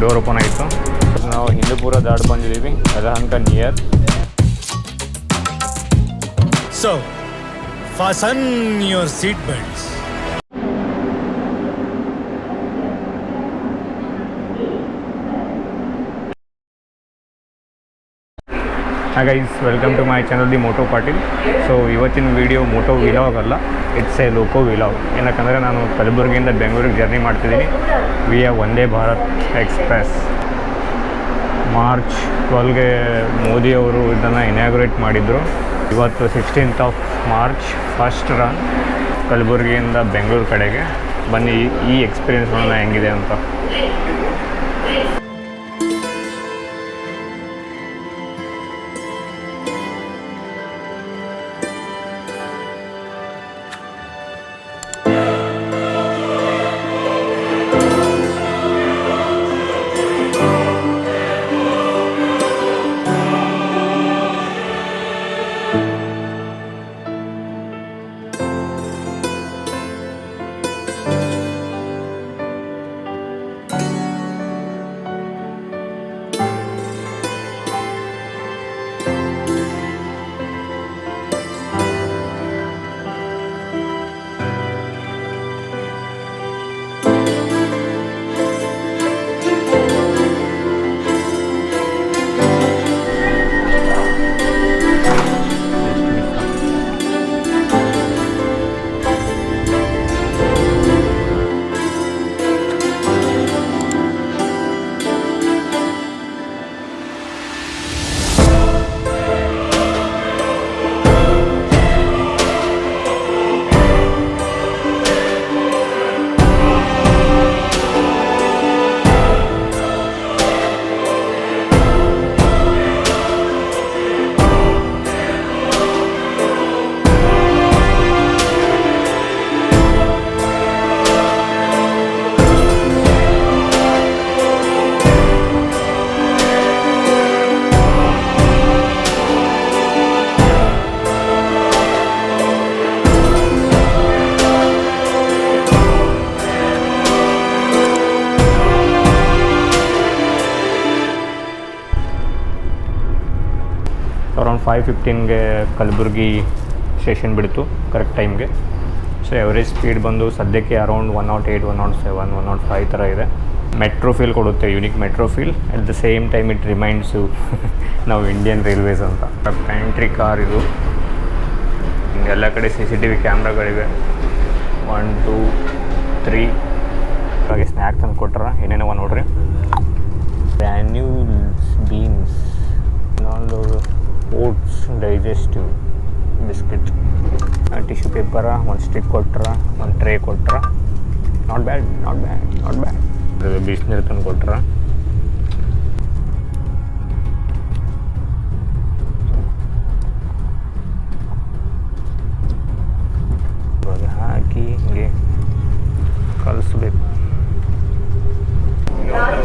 Door open ಆಯಿತು ನಾವು ಹಿಂದೂಪುರ ದಾಟ್ ಬಂದಿದ್ದೀವಿ Yelahanka near So, fasten your seat belts. hi guys welcome to my channel the moto Patil so ಇವತ್ತಿನ video moto vlog ಅಲ್ಲ it's a loco vlog ಏನಕ್ಕಂದರೆ ನಾನು ಕಲಬುರಗಿಯಿಂದ ಬೆಂಗಳೂರಿಗೆ ಜರ್ನಿ ಮಾಡ್ತಿದ್ದೀನಿ. We are Vande Bharat express March ಟ್ವೆಲ್ಗೆ Modi ಅವರು ಇದನ್ನು inaugurate ಮಾಡಿದರು. ಇವತ್ತು sixteenth of March first run ಕಲಬುರಗಿಯಿಂದ Bengaluru ಕಡೆಗೆ. ಬನ್ನಿ, ಈ- ಎಕ್ಸ್ಪೀರಿಯನ್ಸ್ಗಳನ್ನ ಹೆಂಗಿದೆ ಅಂತ. ಫೈವ್ ಫಿಫ್ಟೀನ್ಗೆ ಕಲಬುರ್ಗಿ ಸ್ಟೇಷನ್ ಬಿಡ್ತು ಕರೆಕ್ಟ್ ಟೈಮ್ಗೆ ಸೊ ಎವರೇಜ್ ಸ್ಪೀಡ್ ಬಂದು ಸದ್ಯಕ್ಕೆ around one nought eight one nought seven one nought five ಥರ ಇದೆ. ಮೆಟ್ರೋ ಫೀಲ್ ಕೊಡುತ್ತೆ unique metro feel at the same time it reminds ನಾವು ಇಂಡಿಯನ್ ರೈಲ್ವೇಸ್ ಅಂತ. ಪ್ಯಾಂಟ್ರಿ ಕಾರ್ ಇದು. ಎಲ್ಲ ಕಡೆ ಸಿ ಸಿ ಟಿ ವಿ ಕ್ಯಾಮ್ರಾಗಳಿವೆ ಒನ್ ಟೂ ತ್ರೀ ಹಾಗೆ ಸ್ನ್ಯಾಕ್ ತಂದು ಕೊಟ್ರ ಏನೇನವ ನೋಡ್ರಿ. Granules beans oats digestive biscuit tissue paper ಒಂದು ಸ್ಟಿಕ್ ಕೊಟ್ರ ಒಂದು ಟ್ರೇ ಕೊಟ್ರ. Not bad not bad not bad ಬಿಸಿನೀರು ತಂದು ಕೊಟ್ರ. ಹಾಕಿ ಹಿಂಗೆ ಕಲಿಸ್ಬೇಕು.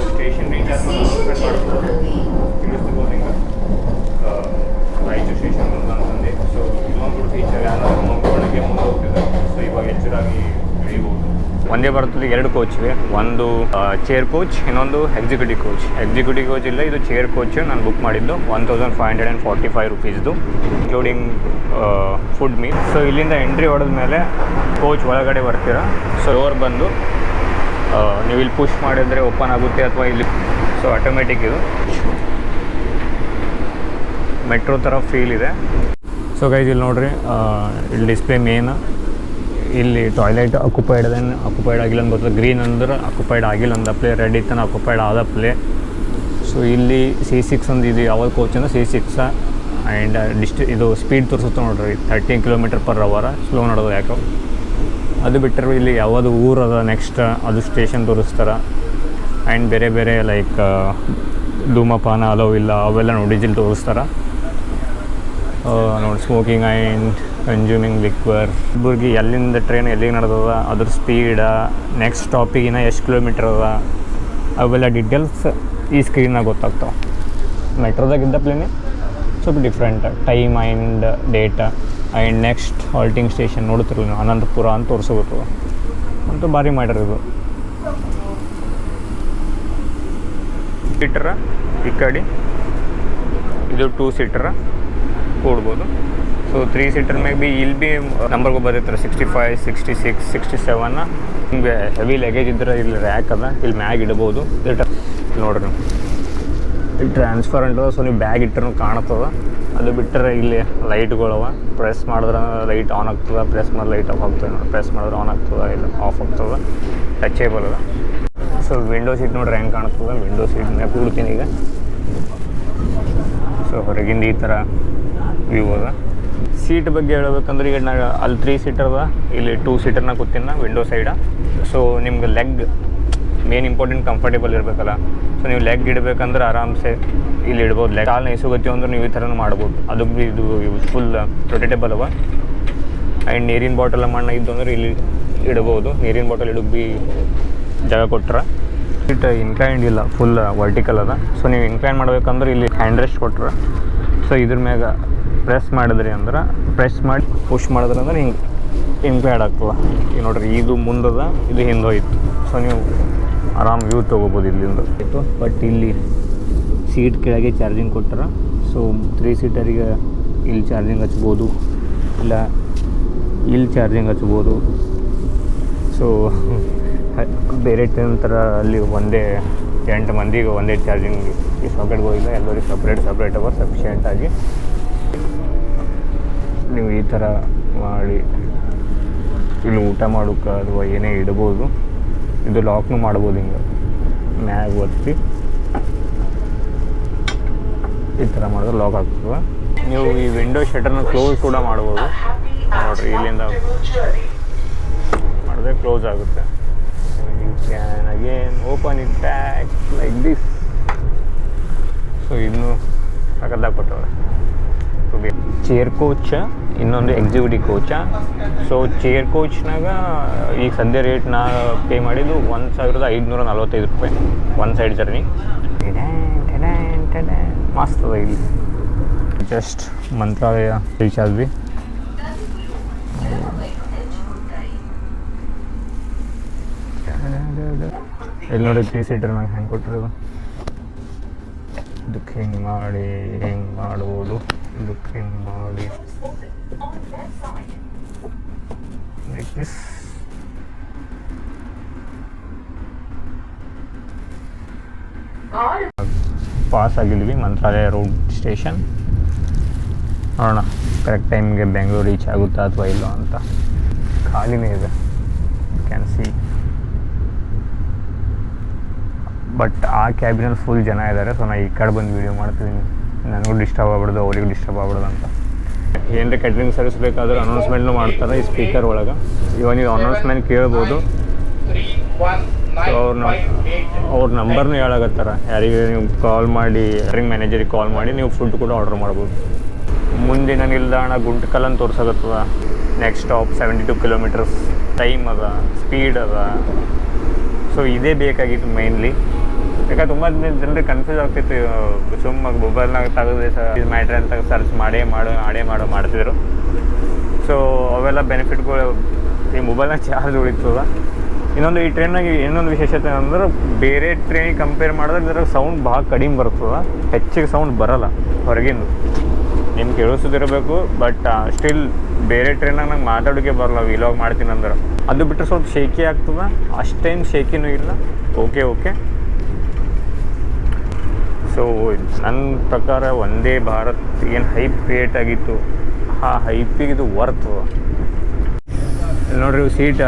ಸ್ಟೇಷನ್ ರಾಯಚೂರು ಸ್ಟೇಷನ್ ಅಂತಂದೆ ಸೊ ಇನ್ನೊಂದು ಟೀಚರ್ ಒಳಗೆ ಮುಂದೆ ಹೋಗ್ತಿದ್ದಾರೆ ಸೊ ಹೆಚ್ಚರಾಗಿ ಒಂದೇ ಭಾರತದಲ್ಲಿ ಎರಡು ಕೋಚ್ ಇವೆ. ಒಂದು ಚೇರ್ ಕೋಚ್ ಇನ್ನೊಂದು ಎಕ್ಸಿಕ್ಯೂಟಿವ್ ಕೋಚ್ ಎಕ್ಸಿಕ್ಯೂಟಿವ್ ಕೋಚ್ ಇಲ್ಲ, ಇದು ಚೇರ್ ಕೋಚ್ ನಾನು ಬುಕ್ ಮಾಡಿದ್ದು. One thousand five hundred and forty five ರುಪೀಸ್ದು including food meal so ಇಲ್ಲಿಂದ ಎಂಟ್ರಿ ಹೊಡೆದ ಮೇಲೆ ಕೋಚ್ ಒಳಗಡೆ ಬರ್ತೀರಾ? ಸೊ ಡೋರ್ ಬಂದು ನೀವು ಇಲ್ಲಿ ಪುಷ್ ಮಾಡಿದರೆ ಓಪನ್ ಆಗುತ್ತೆ ಅಥವಾ ಇಲ್ಲಿ ಸೊ ಆಟೋಮೆಟಿಕ್ ಇದು. ಮೆಟ್ರೋ ಥರ ಫೀಲ್ ಇದೆ. ಸೊ ಗೈಸ್ ಇಲ್ಲಿ ನೋಡ್ರಿ ಇಲ್ಲಿ ಡಿಸ್ಪ್ಲೇ ಮೇನ್ ಇಲ್ಲಿ ಟಾಯ್ಲೆಟ್ ಅಕ್ಯುಪೈಡ್ ಅದೇನು ಅಕ್ಯುಪೈಡ್ ಆಗಿಲ್ಲ ಅಂತ ಗೊತ್ತಿಲ್ಲ. ಗ್ರೀನ್ ಅಂದ್ರೆ ಅಕ್ಯುಪೈಡ್ ಆಗಿಲ್ಲ ಅಂದ ಪ್ಲೇ ರೆಡ್ ಇತ್ತನ ಅಕ್ಯುಪೈಡ್ ಆದ ಪ್ಲೇ ಸೊ ಇಲ್ಲಿ ಸಿ ಸಿಕ್ಸ್ ಒಂದು ಇದು ಯಾವ್ದು ಕೋಚ್ ಅಂದ್ರೆ ಸಿ ಸಿಕ್ಸ ಆ್ಯಂಡ್ ಡಿಸ್ಟ್ ಇದು ಸ್ಪೀಡ್ ತೋರಿಸುತ್ತೆ ನೋಡ್ರಿ. Thirteen kilometre per hour slow ನೋಡೋದು ಯಾಕೆ? ಅದು ಬಿಟ್ಟರೆ ಇಲ್ಲಿ ಯಾವುದು ಊರು ಅದ ನೆಕ್ಸ್ಟ್ ಅದು ಸ್ಟೇಷನ್ ತೋರಿಸ್ತಾರೆ. ಆ್ಯಂಡ್ ಬೇರೆ ಬೇರೆ ಲೈಕ್ ಧೂಮಪಾನ ಅಲೋ ಇಲ್ಲ, ಅವೆಲ್ಲ ನೋಡಿ ಡಿಜಿಲ್ ತೋರಿಸ್ತಾರೆ. ನೋಡಿ smoking and consuming liquor Kalaburgi ಎಲ್ಲಿಂದ ಟ್ರೈನ್ ಎಲ್ಲಿಗೆ ನಡೆದದ? ಅದ್ರ ಸ್ಪೀಡ ನೆಕ್ಸ್ಟ್ ಸ್ಟಾಪಿಗಿನ ಎಷ್ಟು ಕಿಲೋಮೀಟ್ರ್ ಅದ? ಅವೆಲ್ಲ ಡೀಟೇಲ್ಸ್ ಈ ಸ್ಕ್ರೀನಾಗ ಗೊತ್ತಾಗ್ತಾವೆ. ಮೆಟ್ರೋದಾಗಿದ್ದ ಪ್ಲೇನೆ ಸ್ವಲ್ಪ different time and date and next halting station ನೋಡ್ತಿರಲಿ ನೀವು, ಅನಂತಪುರ ಅಂತ ತೋರಿಸ್ಬೋದು ಅಂತೂ ಭಾರಿ ಮಾಡ್ಯಾರ ಇದು. ಸೀಟರ ಈ ಕಡೆ. ಇದು ಟೂ ಸೀಟರ ಕೂಡ್ಬೋದು. ಸೊ ತ್ರೀ ಸೀಟರ್ ಮ್ಯಾಗ ಬಿ ಇಲ್ಲಿ ಬಿ ನಂಬರ್ಗೂ ಬರ್ತೈತೆ sixty five sixty six sixty seven ನಿಮಗೆ ಹೆವಿ ಲಗೇಜ್ ಇದ್ರೆ ಇಲ್ಲಿ ರ್ಯಾಕ್ ಅದ. ಇಲ್ಲಿ ಮ್ಯಾಗ್ ಇಡ್ಬೋದು. ನೋಡ್ರಿ ನೀವು. ಇಲ್ಲಿ ಟ್ರಾನ್ಸ್ಪರೆಂಟ್ ಅದ. ಸೊ ನೀವು ಬ್ಯಾಗ್ ಇಟ್ಟರು ಕಾಣ್ತದ. ಅದು ಬಿಟ್ಟರೆ ಇಲ್ಲಿ ಲೈಟ್ಗಳವ ಪ್ರೆಸ್ ಮಾಡಿದ್ರೆ ಲೈಟ್ ಆನ್ ಆಗ್ತದೆ. ಪ್ರೆಸ್ ಮಾಡಿದ್ರೆ ಲೈಟ್ ಆಫ್ ಆಗ್ತದೆ. ನೋಡಿ ಪ್ರೆಸ್ ಮಾಡಿದ್ರೆ ಆನ್ ಆಗ್ತದೆ. ಇಲ್ಲ ಆಫ್ ಆಗ್ತದೆ. ಟಚೇಬಲ್ ಅದ. ಸೊ ವಿಂಡೋ ಸೀಟ್ ನೋಡ್ರಿ ಹೆಂಗೆ ಕಾಣ್ತದೆ. ವಿಂಡೋ ಸೀಟ್ ಕೂಡ್ತೀನಿ ಈಗ. ಸೊ ಹೊರಗಿಂದ ಈ ಥರ ವ್ಯೂ ಅದ ಸೀಟ್ ಬಗ್ಗೆ ಹೇಳ್ಬೇಕಂದ್ರೆ ಈಗ ನಾ ಅಲ್ಲಿ ತ್ರೀ ಸೀಟರ್ ಅದ. ಇಲ್ಲಿ ಟೂ ಸೀಟರ್ನ ಕೂತಿನ ವಿಂಡೋ ಸೈಡ ಸೊ ನಿಮ್ಗೆ ಲೆಗ್ ಮೇನ್ ಇಂಪಾರ್ಟೆಂಟ್ ಕಂಫರ್ಟೇಬಲ್ ಇರಬೇಕಲ್ಲ. ಸೊ ನೀವು ಲೆಗ್ ಇಡಬೇಕಂದ್ರೆ ಆರಾಮ್ಸೆ ಇಲ್ಲಿ ಇಡ್ಬೋದು. ಲೆಗ್ ಕಾಲು ನೆಸುಗತ್ತೀವಿ ಅಂದ್ರೆ ನೀವು ಈ ಥರನೂ ಮಾಡ್ಬೋದು. ಅದು ಇದು ಫುಲ್ ಪ್ರೊಟೆಟೇಬಲ್ ಅವ. ಆ್ಯಂಡ್ ನೀರಿನ ಬಾಟಲ್ ಮಣ್ಣ ಇದ್ದು ಅಂದ್ರೆ ಇಲ್ಲಿ ಇಡ್ಬೋದು. ನೀರಿನ ಬಾಟಲ್ ಇಡಕ್ಕೆ ಬಿ ಜಾಗ ಕೊಟ್ರೆ. ಸೀಟ್ ಇನ್ಕ್ಲೈಂಡ್ ಇಲ್ಲ ಫುಲ್ ವರ್ಟಿಕಲ್ ಅದ. ಸೊ ನೀವು ಇನ್ಕ್ಲೈನ್ ಮಾಡ್ಬೇಕಂದ್ರೆ ಇಲ್ಲಿ ಹ್ಯಾಂಡ್ ರೆಸ್ಟ್ ಕೊಟ್ರೆ. ಸೊ ಇದ್ರ ಮ್ಯಾಗ ಪ್ರೆಸ್ ಮಾಡಿದ್ರಿ ಅಂದ್ರೆ ಪ್ರೆಸ್ ಮಾಡಿ ಪುಷ್ ಮಾಡಿದ್ರೆ ಅಂದ್ರೆ ಹಿಂಗೆ ಇಂಪ್ಯಾಡ್ ಆಗ್ತದೆ. ಈಗ ನೋಡ್ರಿ, ಇದು ಮುಂದದ, ಇದು ಹಿಂದೋಯ್ತು ಸೊ ನೀವು ಆರಾಮ್ ವ್ಯೂ ತೊಗೋಬೋದು ಇಲ್ಲಿಂದ. ಆಯಿತು ಬಟ್ ಇಲ್ಲಿ ಸೀಟ್ ಕೆಳಗೆ ಚಾರ್ಜಿಂಗ್ ಕೊಟ್ಟಾರ ಸೊ ತ್ರೀ ಸೀಟರಿಗೆ ಇಲ್ಲಿ ಚಾರ್ಜಿಂಗ್ ಹಚ್ಬೋದು, ಇಲ್ಲ ಇಲ್ಲಿ ಚಾರ್ಜಿಂಗ್ ಹಚ್ಬೋದು. ಸೊ ಬೇರೆ ಟ್ರೈನ್ ಥರ ಅಲ್ಲಿ ಒಂದೇ ಎಂಟು ಮಂದಿಗೆ ಒಂದೇ ಚಾರ್ಜಿಂಗ್ ಈ ಸಾಕೆಟ್ಗೆ ಹೋಗಿಲ್ಲ ಎಲ್ಲರಿಗೆ ಸಪ್ರೇಟ್ ಸಪ್ರೇಟ್ ಅವ ಸಫಿಷಿಯೆಂಟಾಗಿ ನೀವು ಈ ಥರ ಮಾಡಿ, ಇಲ್ಲಿ ಊಟ ಮಾಡೋಕೆ ಅಥವಾ ಏನೇ ಇಡ್ಬೋದು, ಇದು ಲಾಕ್ನು ಮಾಡ್ಬೋದು ಹಿಂಗೆ. ಮ್ಯಾಗ್ ಒತ್ತಿ, ಈ ಥರ ಮಾಡಿದ್ರೆ ಲಾಕ್ ಆಗ್ತದೆ. ನೀವು ಈ ವಿಂಡೋ ಶಟರ್ನ ಕ್ಲೋಸ್ ಕೂಡ ಮಾಡ್ಬೋದು. ನೋಡ್ರಿ, ಇಲ್ಲಿಂದ ಮಾಡಿದ್ರೆ ಕ್ಲೋಸ್ ಆಗುತ್ತೆ. You can again open it back like this so ಇನ್ನೂ ಸಕದಾಗ ಕೊಟ್ಟವ್ರೆ. ಚೇರ್ ಕೋಚ್ ಇನ್ನೊಂದು ಎಕ್ಸಿಕ್ಯೂಟಿವ್ ಕೋಚ ಸೊ ಚೇರ್ ಕೋಚ್ನಾಗ ಈಗ ಸದ್ಯ ರೇಟ್ ನಾ ಪೇ ಮಾಡಿದ್ದು ಒಂದು ಸಾವಿರದ ಐದುನೂರ ನಲ್ವತ್ತೈದು ರೂಪಾಯಿ. ಒನ್ ಸೈಡ್ ಜರ್ನಿ ಮಸ್ತ್ ಅದ ಇಲ್ಲಿ. ಜಸ್ಟ್ ಮಂತ್ರಾಲಯ ರೀಚ್ ಆದ್ವಿ ಇಲ್ಲಿ ನೋಡಿ ತ್ರೀ ಸೀಟರ್ ನಂಗೆ ಹೆಂಗೆ ಕೊಟ್ಟರು ಇದಕ್ಕೆ ಹಿಂಗೆ ಮಾಡಿ ಹೆಂಗೆ ಮಾಡ್ಬೋದು ಇದಕ್ಕೆ ಹಿಂಗೆ ಮಾಡಿ. Like this. ಪಾಸ್ ಆಗಿದ್ವಿ ಮಂತ್ರಾಲಯ ರೋಡ್ ಸ್ಟೇಷನ್ ನೋಡೋಣ ಕರೆಕ್ಟ್ ಟೈಮ್ಗೆ ಬೆಂಗಳೂರು ರೀಚ್ ಆಗುತ್ತಾ ಅಥವಾ ಇಲ್ಲ ಅಂತ. ಖಾಲಿನೇ ಇದೆ. ಕ್ಯಾನ್ ಸಿ ಬಟ್ ಆ ಕ್ಯಾಬಿನಲ್ಲಿ ಫುಲ್ ಜನ ಇದ್ದಾರೆ ಸೊ ನಾನು ಈ ಕಡೆ ಬಂದು ವೀಡಿಯೋ ಮಾಡ್ತಿದ್ದೀನಿ ನನಗೂ ಡಿಸ್ಟರ್ಬ್ ಆಗ್ಬಿಡ್ದು ಅವರಿಗೂ ಡಿಸ್ಟರ್ಬ್ ಆಗ್ಬಿಡ್ದು ಅಂತ. ಏನರ ಕ್ಯಾಟ್ರಿಂಗ್ ಸರ್ವಿಸ್ ಬೇಕಾದ್ರೆ ಅನೌನ್ಸ್ಮೆಂಟ್ನು ಮಾಡ್ತಾರೆ ಈ ಸ್ಪೀಕರ್ ಒಳಗೆ. ಇವನ್ ನೀವು ಅನೌನ್ಸ್ಮೆಂಟ್ ಕೇಳ್ಬೋದು. ಸೊ ಅವ್ರ ಅವ್ರ ನಂಬರ್ನು ಹೇಳಾಗತ್ತಾರ ಯಾರಿಗೆ ನೀವು ಕಾಲ್ ಮಾಡಿ ಕ್ಯಾಟ್ರಿಂಗ್ ಮ್ಯಾನೇಜರಿಗೆ ಕಾಲ್ ಮಾಡಿ, ನೀವು ಫುಡ್ ಕೂಡ ಆರ್ಡರ್ ಮಾಡ್ಬೋದು. ಮುಂದಿನ ನಿಲ್ದಾಣ ಗುಂಟ್ಕಲ್ ಅಂತ next stop seventy two kilometres time ಅದ ಸ್ಪೀಡ್ ಅದ. ಸೊ ಇದೇ ಬೇಕಾಗಿತ್ತು ಮೇನ್ಲಿ ಯಾಕಂದ್ರೆ ತುಂಬ ಜನರಿಗೆ ಕನ್ಫ್ಯೂಸ್ ಆಗ್ತಿತ್ತು ಸುಮ್ಮ ಮೊಬೈಲ್ನಾಗ ತೆಗೆದ್ರೆ ಇದು ಮ್ಯಾಟ್ರ್ ಅಂತ ಸರ್ಚ್ ಮಾಡೇ ಮಾಡು ಮಾಡೇ ಮಾಡು ಮಾಡ್ತಿದ್ರು. ಸೊ ಅವೆಲ್ಲ ಬೆನಿಫಿಟ್ಗಳು ಈ ಮೊಬೈಲ್ನಾಗ ಚಾರ್ಜ್ ಉಳಿತದ ಇನ್ನೊಂದು ಈ ಟ್ರೈನಾಗ ಇನ್ನೊಂದು ವಿಶೇಷತೆ ಅಂದ್ರೆ ಬೇರೆ ಟ್ರೈನಿಗೆ ಕಂಪೇರ್ ಮಾಡಿದ್ರೆ ಇದ್ರಾಗ ಸೌಂಡ್ ಭಾಳ ಕಡಿಮೆ ಬರ್ತದ ಹೆಚ್ಚಿಗೆ ಸೌಂಡ್ ಬರಲ್ಲ ಹೊರಗಿಂದು. ನಿಮ್ಗೆ ಕೇಳಿಸೋದಿರಬೇಕು ಬಟ್ ಸ್ಟಿಲ್ ಬೇರೆ ಟ್ರೈನಾಗ ನಂಗೆ ಮಾತಾಡೋಕೆ ಬರಲ್ಲ ವಿಲಾಗ್ ಮಾಡ್ತೀನಿ ಅಂದ್ರೆ. ಅದು ಬಿಟ್ಟರೆ ಸ್ವಲ್ಪ ಶೇಕಿ ಆಗ್ತದೆ? ಅಷ್ಟೇನು ಶೇಕಿನೂ ಇಲ್ಲ. ಓಕೆ ಓಕೆ ಸೊ ನನ್ನ ಪ್ರಕಾರ ಒಂದೇ ಭಾರತ್ ಏನು ಹೈಪ್ ಕ್ರಿಯೇಟ್ ಆಗಿತ್ತು, ಆ ಹೈಪಿಗೆ ಇದು ವರ್ತ್ ನೋಡ್ರಿ ಸೀಟ್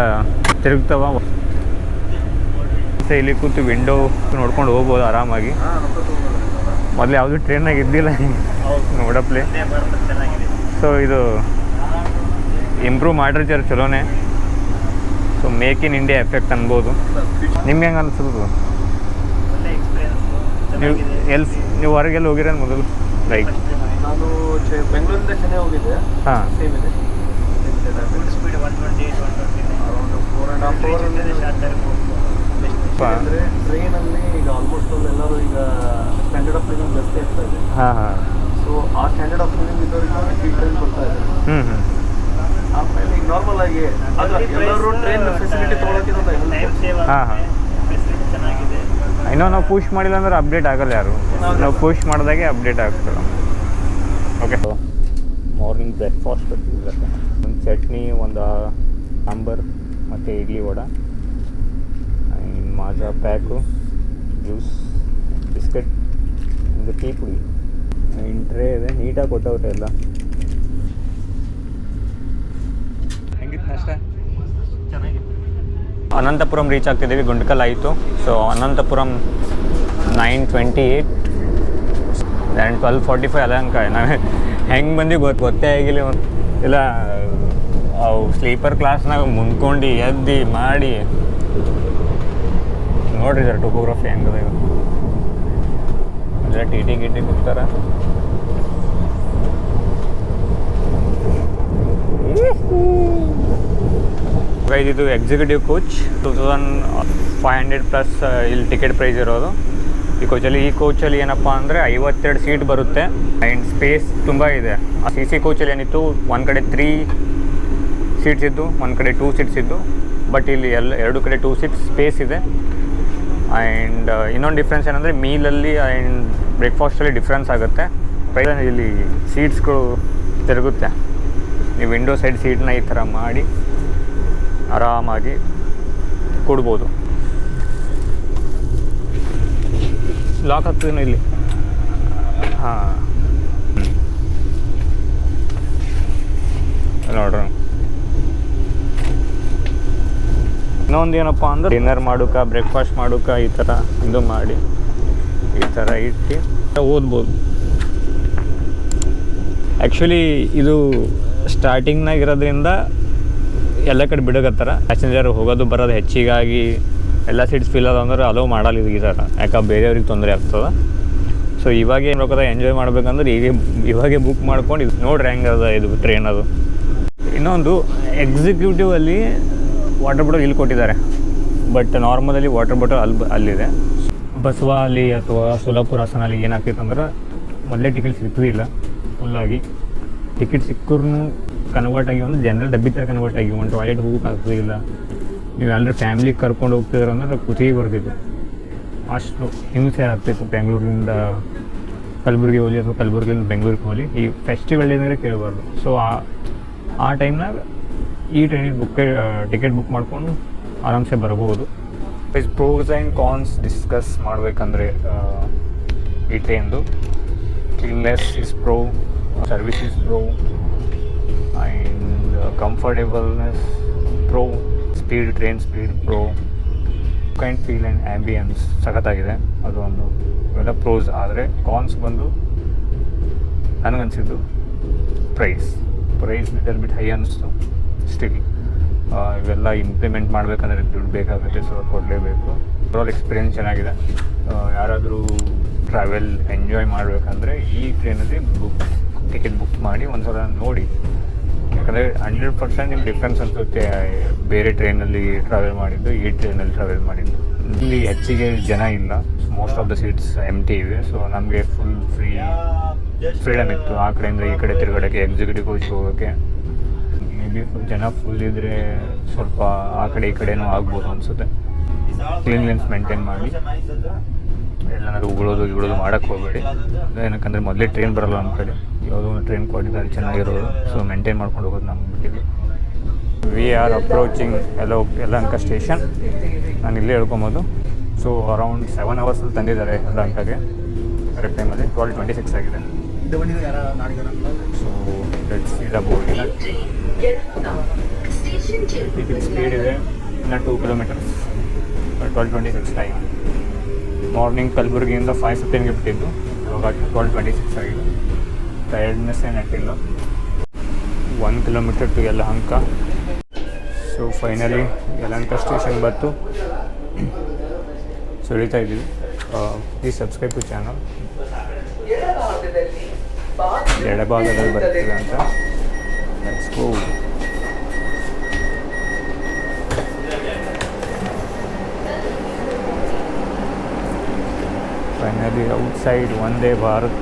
ತಿರುಗ್ತವ. ಸೊ ಇಲ್ಲಿ ಕೂತು ವಿಂಡೋ ನೋಡ್ಕೊಂಡು ಹೋಗ್ಬೋದು ಆರಾಮಾಗಿ. ಮೊದಲು ಯಾವುದೂ ಟ್ರೈನಾಗ ಇದ್ದಿಲ್ಲ. ನೋಡಪ್ಲೆ. ಸೊ ಇದು ಇಂಪ್ರೂವ್ ಮಾಡಿರ್ತಾರೆ ಚಲೋನೆ. So make in India effect ಅನ್ಬೋದು. ನಿಮ್ಗೆ ಹೆಂಗೆ ಅನ್ಸುತ್ತೆ ನೀವು ಎಲ್ ನೀವು ಹೊರಗೆಲ್ಲ ಹೋಗಿರ ಮೊದಲು? ಲೈಕ್ ನಾನು ಬೆಂಗಳೂರಿಂದ ಚೆನ್ನೈ ಹೋಗಿದ್ದೆ. ಹಾಂ. ಸೇಮ್ ಇದೆ. Speed one twenty one twenty four and half hour ಅಂದರೆ ಟ್ರೈನಲ್ಲಿ ಈಗ ಆಲ್ಮೋಸ್ಟ್ ಎಲ್ಲರೂ ಈಗ ಸ್ಟ್ಯಾಂಡರ್ಡ್ ಆಫ್ ಲಿವಿಂಗ್ ಜಾಸ್ತಿ ಆಗ್ತಾ ಇದೆ. ಹಾಂ ಹಾಂ. ಸೊ ಆ ಸ್ಟ್ಯಾಂಡರ್ಡ್ ಆಫ್ ಲಿವಿಂಗ್ ಇದ್ದವರಿಗೆ ಈ ಟ್ರೈನ್ ಕೊಡ್ತಾ ಇದೆ ಹ್ಞೂ ಹ್ಞೂ ಆಮೇಲೆ ಈಗ ನಾರ್ಮಲ್ ಆಗಿ ಎಲ್ಲರೂ ಟ್ರೈನ್ ಫೆಸಿಲಿಟಿ ಸೇವ್ ಹಾಂ ಹಾಂ. ಇನ್ನೂ ನಾವು ಪುಷ್ ಮಾಡಿಲ್ಲ ಅಂದ್ರೆ ಅಪ್ಡೇಟ್ ಆಗಲ್ಲ ಯಾರು. ನಾವು ಪುಷ್ ಮಾಡಿದಾಗೆ ಅಪ್ಡೇಟ್ ಆಗ್ತದೆ. ಓಕೆ ಮಾರ್ನಿಂಗ್ ಬ್ರೇಕ್ಫಾಸ್ಟ್ ಒಂದು ಚಟ್ನಿ, ಒಂದು ಸಾಂಬಾರ್, ಮತ್ತು ಇಡ್ಲಿ ವಡ ಇನ್ನು ಮಾಜಾ ಪ್ಯಾಕು ಜ್ಯೂಸ್ ಬಿಸ್ಕೆಟ್ ಒಂದು ಟೀ ಪುಡಿ. ಇನ್ನು ಟ್ರೇ ಇದೆ. ನೀಟಾಗಿ ಕೊಟ್ಟವ್ರೆ ಎಲ್ಲ. ಅನಂತಪುರಂ ರೀಚ್ ಆಗ್ತಿದ್ದೀವಿ, ಗುಂಡ್ಕಲ್ ಆಯಿತು. So Anantapuram nine twenty eight and twelve forty five ಅಲಂಕ ನಾವೇ ಹೆಂಗೆ ಬಂದು ಗೊತ್ತು ಗೊತ್ತೇ ಆಗಿಲ್ಲ. ಇಲ್ಲ, ಅವು ಸ್ಲೀಪರ್ ಕ್ಲಾಸ್ನಾಗ ಮುಂದ್ಕೊಂಡು ಎದ್ದು, ಮಾಡಿ. ನೋಡ್ರಿ ಸರ್ ಟೋಪೋಗ್ರಫಿ ಹೆಂಗದ ಅಂದರೆ ಟಿ ಟಿ ಗಿಟಿ ಕೂಗ್ತಾರ ಗೈಸ್ ಇದು executive coach two thousand five hundred plus ಇಲ್ಲಿ ಟಿಕೆಟ್ ಪ್ರೈಸ್ ಇರೋದು. ಈ ಕೋಚಲ್ಲಿ ಈ ಕೋಚಲ್ಲಿ ಏನಪ್ಪ ಅಂದರೆ ಐವತ್ತೆರಡು ಸೀಟ್ ಬರುತ್ತೆ. ಆ್ಯಂಡ್ ಸ್ಪೇಸ್ ತುಂಬ ಇದೆ. ಆ ಸಿ ಸಿ ಕೋಚಲ್ಲಿ ಏನಿತ್ತು, ಒಂದು ಕಡೆ ತ್ರೀ ಸೀಟ್ಸ್ ಇದ್ದು, ಒಂದು ಕಡೆ ಟೂ ಸೀಟ್ಸ್ ಇದ್ದು. ಬಟ್ ಇಲ್ಲಿ ಎಲ್ಲ, ಎರಡು ಕಡೆ ಟೂ ಸೀಟ್ಸ್ ಸ್ಪೇಸ್ ಇದೆ. ಆ್ಯಂಡ್ ಇನ್ನೊಂದು ಡಿಫ್ರೆನ್ಸ್ ಏನಂದರೆ ಮೀಲಲ್ಲಿ ಆ್ಯಂಡ್ ಬ್ರೇಕ್ಫಾಸ್ಟಲ್ಲಿ ಡಿಫ್ರೆನ್ಸ್ ಆಗುತ್ತೆ. ಇಲ್ಲಿ ಸೀಟ್ಸ್ಗಳು ತಿರುಗುತ್ತೆ. ನೀವು ವಿಂಡೋ ಸೈಡ್ ಸೀಟ್ನ ಈ ಥರ ಮಾಡಿ. ಆರಾಮಾಗಿ ಕೊಡ್ಬೋದು. ಲಾಕ್ ಆಗ್ತದೇನೋ ಇಲ್ಲಿ? ಹಾಂ. ನೋಡ್ರಿ. ಇನ್ನೊಂದು ಏನಪ್ಪ ಅಂದ್ರೆ ಡಿನ್ನರ್ ಮಾಡೋಕ ಬ್ರೇಕ್ಫಾಸ್ಟ್ ಮಾಡೋಕ ಈ ಥರ ಇದು ಮಾಡಿ ಈ ಥರ ಇಟ್ಟು ಓದ್ಬೋದು. ಆ್ಯಕ್ಚುಲಿ ಇದು ಸ್ಟಾರ್ಟಿಂಗ್ನಾಗ ಇರೋದ್ರಿಂದ ಎಲ್ಲ ಕಡೆ ಬಿಡಕತ್ತಾರ. ಪ್ಯಾಸೆಂಜರ್ ಹೋಗೋದು ಬರೋದು ಹೆಚ್ಚಿಗಾಗಿ ಎಲ್ಲ ಸೀಟ್ಸ್ ಫಿಲ್ ಅದ ಅಂದ್ರೆ ಅಲೋ ಮಾಡಲ್ಲ ಇದೀಗ ಸರ್ ಯಾಕೆ ಬೇರೆಯವ್ರಿಗೆ ತೊಂದರೆ ಆಗ್ತದೆ. ಸೊ ಇವಾಗ ಏನು ಬೇಕದ ಎಂಜಾಯ್ ಮಾಡ್ಬೇಕಂದ್ರೆ ಈಗ ಇವಾಗೆ ಬುಕ್ ಮಾಡ್ಕೊಂಡು ಇದು ನೋಡ್ರಿ ಹೆಂಗದ ಇದು ಟ್ರೈನ್ ಅದು. ಇನ್ನೊಂದು ಎಕ್ಸಿಕ್ಯೂಟಿವ್ ಅಲ್ಲಿ ವಾಟರ್ ಬಾಟಲ್ ಇಲ್ಲಿ ಕೊಟ್ಟಿದ್ದಾರೆ. ಬಟ್ ನಾರ್ಮಲಲ್ಲಿ ವಾಟರ್ ಬಾಟಲ್ ಅಲ್ಲಿ ಅಲ್ಲಿದೆ. ಬಸವ ಅಲ್ಲಿ ಅಥವಾ ಸೋಲಾಪುರ ಹಾಸನ ಅಲ್ಲಿ ಏನಾಗ್ತಿತ್ತು ಅಂದ್ರೆ ಮೊದಲೇ ಟಿಕೆಟ್ ಸಿಗ್ತದಿಲ್ಲ ಫುಲ್ಲಾಗಿ ಟಿಕೆಟ್ ಸಿಕ್ಕರೂ ಕನ್ವರ್ಟ್ ಆಗಿ ಒಂದು ಜನರಲ್ ಡಬ್ಬಿ ಥರ ಕನ್ವರ್ಟ್ ಆಗಿ ಒಂದು ಟಾಯ್ಲೆಟ್ ಹೋಗಕ್ಕೆ ಆಗ್ತಿಲ್ಲ ನೀವು ಎಲ್ಲರೂ ಫ್ಯಾಮಿಲಿ ಕರ್ಕೊಂಡು ಹೋಗ್ತಿದ್ರು ಅಂದ್ರೆ ಕುತಿಗೆ ಬರ್ತಿತ್ತು. ಅಷ್ಟು ಹಿಂಸೆ ಆಗ್ತಿತ್ತು ಬೆಂಗಳೂರಿಂದ ಕಲಬುರಗಿ ಹೋಗಲಿ ಅಥವಾ ಕಲಬುರಗಿಯಿಂದ ಬೆಂಗಳೂರಿಗೆ ಹೋಗಲಿ. ಈ ಫೆಸ್ಟಿವಲ್ ಏನಾದ್ರೆ ಕೇಳಬಾರ್ದು. ಸೊ ಆ ಆ ಟೈಮ್ನಾಗ ಈ ಟ್ರೈನಿಗೆ ಬುಕ್ ಟಿಕೆಟ್ ಬುಕ್ ಮಾಡ್ಕೊಂಡು ಆರಾಮ್ಸೆ ಬರ್ಬೋದು. ಪ್ರೋಸ್ ಆ್ಯಂಡ್ ಕಾನ್ಸ್ ಡಿಸ್ಕಸ್ ಮಾಡಬೇಕಂದ್ರೆ ಈ ಟ್ರೈನ್ದು cleanliness is pro service is pro and comfortableness pro speed train speed pro kind feel and ambience ಸಖತ್ತಾಗಿದೆ. ಅದು ಒಂದು ಇವೆಲ್ಲ ಪ್ರೋಸ್ ಆದರೆ ಕಾನ್ಸ್ ಬಂದು ನನಗನ್ಸಿದ್ದು price price little bit high ಅನ್ನಿಸ್ತು. ಸ್ಟಿಲ್ ಇವೆಲ್ಲ ಇಂಪ್ಲಿಮೆಂಟ್ ಮಾಡಬೇಕಂದ್ರೆ ದುಡ್ಡು ಬೇಕಾಗುತ್ತೆ ಸೊ ಕೊಡಲೇಬೇಕು. ಓವರಾಲ್ ಎಕ್ಸ್ಪೀರಿಯನ್ಸ್ ಚೆನ್ನಾಗಿದೆ. ಯಾರಾದರೂ ಟ್ರಾವೆಲ್ ಎಂಜಾಯ್ ಮಾಡಬೇಕಂದ್ರೆ ಈ ಟ್ರೈನಲ್ಲಿ ಬುಕ್ ಟಿಕೆಟ್ ಬುಕ್ ಮಾಡಿ ಒಂದು ಸಲ ನೋಡಿ. ಯಾಕಂದರೆ ಹಂಡ್ರೆಡ್ ಪರ್ಸೆಂಟ್ ನಿಮ್ಗೆ ಡಿಫ್ರೆನ್ಸ್ ಅನ್ಸುತ್ತೆ. ಬೇರೆ ಟ್ರೈನಲ್ಲಿ ಟ್ರಾವೆಲ್ ಮಾಡಿದ್ದು, ಈ ಟ್ರೈನಲ್ಲಿ ಟ್ರಾವೆಲ್ ಮಾಡಿದ್ದು. ಇಲ್ಲಿ ಹೆಚ್ಚಿಗೆ ಜನ ಇಲ್ಲ. Most of the seats empty ಇವೆ. ಸೊ ನಮಗೆ ಫುಲ್ ಫ್ರೀ ಫ್ರೀಡಮ್ ಇತ್ತು. ಆ ಕಡೆಯಿಂದ ಈ ಕಡೆ ತಿರುಗಾಡೋಕ್ಕೆ ಎಕ್ಸಿಕ್ಯೂಟಿವ್ ಕೋಚ್ ಹೋಗೋಕ್ಕೆ. ಮೇ ಬಿ ಜನ ಫುಲ್ ಇದ್ದರೆ ಸ್ವಲ್ಪ ಆ ಕಡೆ ಈ ಕಡೆನೂ ಆಗ್ಬೋದು ಅನಿಸುತ್ತೆ. ಕ್ಲೀನ್ಲೆನ್ಸ್ ಮೇಂಟೈನ್ ಮಾಡಿ. ಎಲ್ಲನಾದ್ರು ಉಗುಳೋದು ಉಗುಳೋದು ಮಾಡೋಕ್ಕೆ ಹೋಗಬೇಡಿ. ಏನಕ್ಕಂದ್ರೆ ಮೊದಲೇ ಟ್ರೈನ್ ಬರಲ್ಲ ನಮ್ಮ ಕಡೆ. ಯಾವುದೋ ಒಂದು ಟ್ರೈನ್ ಕ್ವಾಲಿಟಿ ಚೆನ್ನಾಗಿರೋದು. ಸೊ ಮೇಂಟೈನ್ ಮಾಡ್ಕೊಂಡು ಹೋಗೋದು ನಮ್ಮ ಬಿಟ್ಟಿಗೆ ವಿ ಆರ್ ಅಪ್ರೋಚಿಂಗ್ ಎಲ್ಲೋ ಯಲಹಂಕ ಸ್ಟೇಷನ್ ನಾನು ಇಲ್ಲೇ ಹೇಳ್ಕೊಬೋದು. ಸೊ ಅರೌಂಡ್ ಸೆವೆನ್ ಅವರ್ಸಲ್ಲಿ ತಂದಿದ್ದಾರೆ ಯಲಂಕಾಗೆ ಕರೆಕ್ಟ್ ಟೈಮಲ್ಲಿ ಟ್ವೆಲ್ ಟ್ವೆಂಟಿ ಸಿಕ್ಸ್ ಆಗಿದೆ. ಸೊ ಸ್ಪೀಡ್ ಇದೆ. ಇನ್ನು two kilometres twelve twenty six time morning ಕಲಬುರಗಿಯಿಂದ five ಫಿಫ್ಟೀನ್ಗೆ ಬಿಟ್ಟಿದ್ದು. ಇವಾಗ ಟ್ವೆಲ್ ಟ್ವೆಂಟಿ ಸಿಕ್ಸ್ ಆಗಿದೆ. ಟೈರ್ಡ್ನೆಸ್ ಏನು ಅಟ್ಟಿಲ್ಲ one kilometre to Yelahanka. So finally Yelahanka station ಬಂತು. ಸೊ ಇಳಿತಾ ಇದ್ದೀವಿ ಪ್ಲೀಸ್ ಸಬ್ಸ್ಕ್ರೈಬ್ ಟು ಚಾನಲ್ ಎಡಭಾಗದಲ್ಲಿ ಬರ್ತದೆ ಅಂತ. ಗೋ ಫೈನಲಿ ಔಟ್ಸೈಡ್ ಒಂದೇ ಭಾರತ್